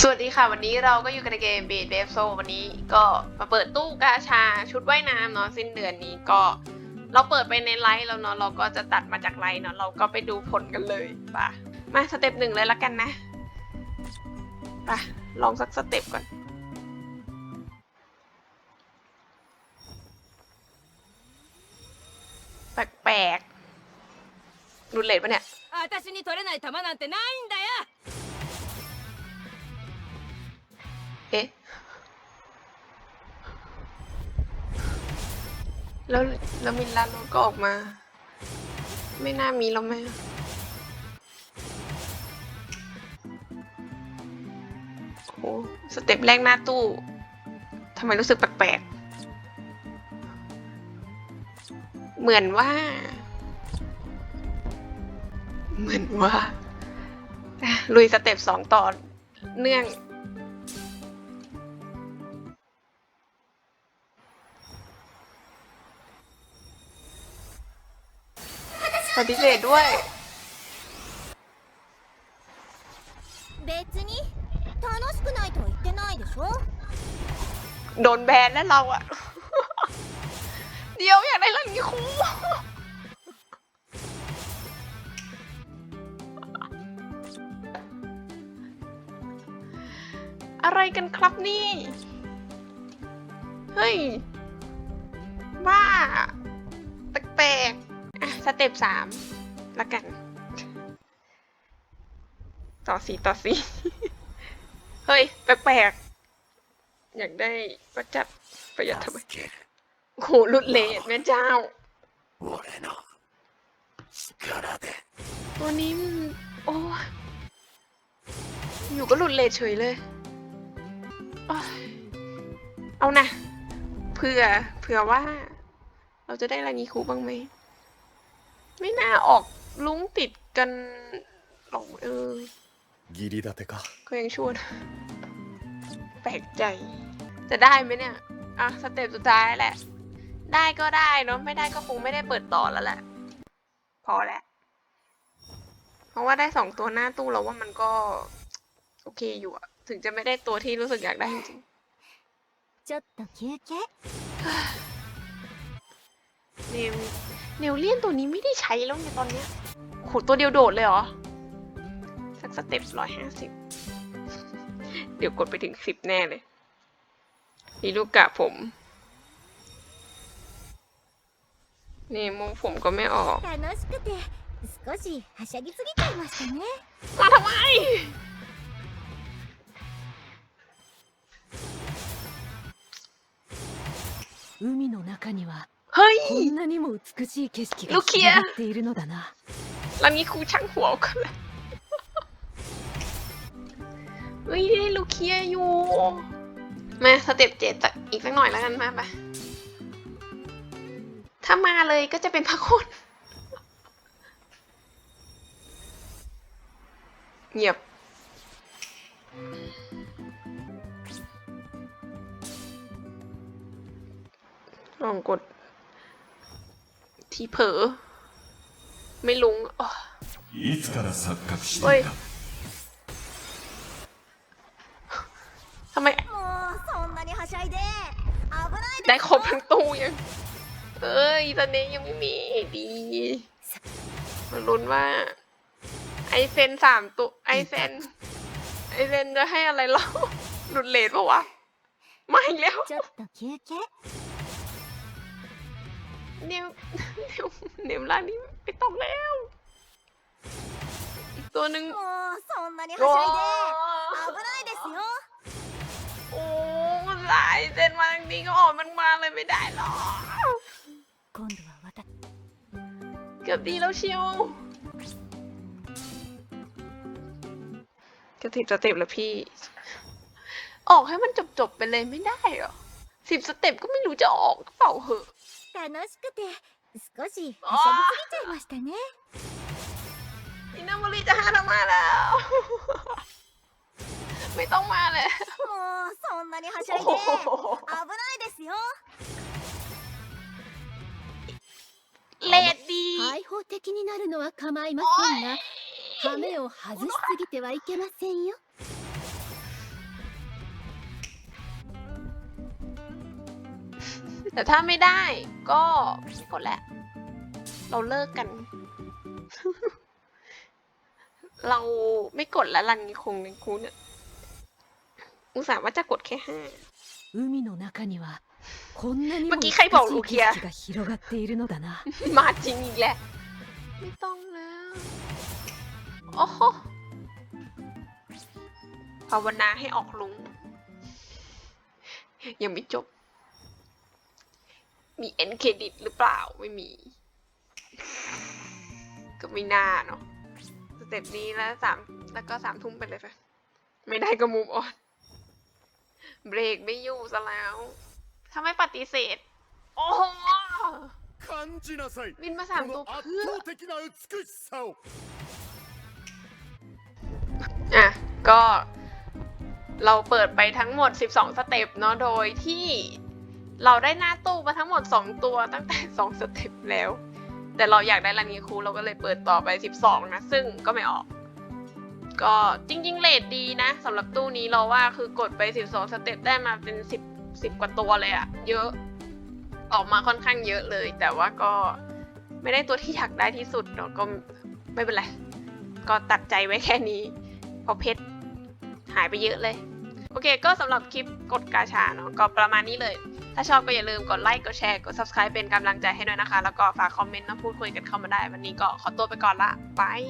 สวัสดีค่ะ วันนี้เราก็อยู่กันในเกมเบดเบฟโซวันนี้ก็มาเปิดตู้กาชาชุดว่ายน้ำเนาะสิ้นเดือนนี้ก็ เราเปิดไปในไลฟ์แล้วเนาะเราก็จะตัดมาจากไลฟ์เนาะเราก็ไปดูผลกันเลยป่ะมาสเต็ปหนึ่งเลยละกันนะป่ะลองสักสเต็ปก่อนแปลกๆรุนเลดปะเนี่ย เอ๊ะ แล้วแล้วมินลาโลก็ออกมา ไม่น่ามีแล้วแม่โอ้สเต็ปแรกหน้าตู้ทำไมรู้สึกแปลกๆ เหมือนว่า เหมือนว่าลุยสเต็ปสองต่อเนื่อง ปฏิเสธด้วย別に楽しくないとは言ってないでしょโดนแบนแล้วเราอะ เดี๋ยวอยากได้รันนี้คู่อะไรกันครับนี่ เฮ้ย บ้า สเต็ปสามละกัน ต่อสีต่อสีเฮ้ย แปลกๆ อยากได้ประจัดประหยัดทำไมโหลุดเลดแม่เจ้าตัวนี้โอ้อยู่ก็หลุดเลดเฉยเลย เอานะเผื่อเผื่อว่า เราจะได้รานีคูบ้างไหม ไม่น่าออกลุ้งติดกันหรอกเออギด立เตก็ยังชวน แปลกใจ จะได้ไหมเนี่ย อะ สเต็ปสุดท้ายแหละ ได้ก็ได้เนาะไม่ได้ก็คงไม่ได้เปิดต่อแล้วแหละ พอแล้วเพราะว่าได้สองตัวหน้าตู้แล้วว่ามันก็ โอเคอยู่อะถึงจะไม่ได้ตัวที่รู้สึกอยากได้จริงちょっと休กๆเนม เนวเลี่ยนตัวนี้ไม่ได้ใช้แล้วเนี่ยตอนนี้ขุดตัวเดียวโดดเลยเหรอ สักสเต็ปร้อยห้าสิบเดี๋ยวกดไปถึงสิบแน่เลยนี่ลูกกะผม นี่มุกผมก็ไม่ออกมาทำไม海の中には เฮ้ยこんなにも美しい景色が広がっているのだなร้านนี้คู่ช่างหัวกันเลยเฮ้ยได้ลูเคียอยู่ มาสเต็ปเจ็ดสักอีกสักหน่อยแล้วกันมาไปถ้ามาเลยก็จะเป็นพระคุณเงียบ ลองกด ที่เผลอไม่ลุงเฮ้ยทำไมได้ครบทั้งตู้ยัง เอ้ย ตอนนี้ยังไม่มีดีมาลุ้นว่า ไอเซนสามตัว ไอเซน ไอเซนจะให้อะไรเราหลุดเลทปะวะไม่แล้ว เนมเนมเนมร้านนี้ไปตกแล้ว อีกตัวหนึ่งもอそんなにはしゃいで危ないですよโอ้ลายเซนมาทางนี้ก็ออกมันมาเลยไม่ได้หรอก今度は私เกือบดีแล้วเชียวจะติบจะติบแล้วพี่ ออกให้มันจบจบไปเลยไม่ได้หรอ สิบสเต็ปก็ไม่รู้จะออกกระเป๋าเหอะ楽しくて少しはしゃぎすぎちゃいましたねอินามริจะห้าทำมาแล้ว ไม่ต้องมาเลยもうそんなにはしゃいで危ないですよเลดดี開放的になるのは構いませんが羽目を外しすぎてはいけませんよ แต่ถ้าไม่ได้ก็ไม่กดแหละ เราเลิกกัน เราไม่กดแล้วรันคงนังคูเนี่ยอุตส่าห์ว่าจะกดแค่ห้าเมื่อกี้ใครบอกลูกเคียมาจริงอีกแหละไม่ต้องแล้วโอ้โหภาวนาให้ออกลุงยังไม่จบ มีเอ็นเครดิตหรือเปล่าไม่มี ก็ไม่น่าเนาะสเต็ปนี้แล้วสามแล้วก็สามทุ่มไปเลยไปไม่ได้ก็มูฟออนเบรกไม่อยู่ซะแล้วถ้าไม่ปฏิเสธ โอ้โหบินมาสามตัวเพื่ออะ ก็เราเปิดไปทั้งหมด 12 สเต็ปเนาะ โดยที่ เราได้หน้าตู้มาทั้งหมด 2 ตัวตั้งแต่ 2 สเต็ปแล้ว แต่เราอยากได้รันนีคูเราก็เลยเปิดต่อไป 12 นะ ซึ่งก็ไม่ออก ก็จริง ๆ เลทดีนะสำหรับตู้นี้เราว่าคือกดไป 12 สเต็ปได้มาเป็น 10 10 กว่าตัวเลยอะเยอะออกมาค่อนข้างเยอะเลย แต่ว่าก็ไม่ได้ตัวที่อยากได้ที่สุดเนาะก็ไม่เป็นไร ก็ตัดใจไว้แค่นี้เพราะเพชรหายไปเยอะเลย โอเค ก็สำหรับคลิปกดกาชาเนาะก็ประมาณนี้เลย ถ้าชอบก็อย่าลืมกดไลค์กดแชร์กด subscribe เป็นกำลังใจให้ด้วยนะคะ แล้วก็ฝากคอมเมนต์มาพูดคุยกันเข้ามาได้ วันนี้ก็ขอตัวไปก่อนละบาย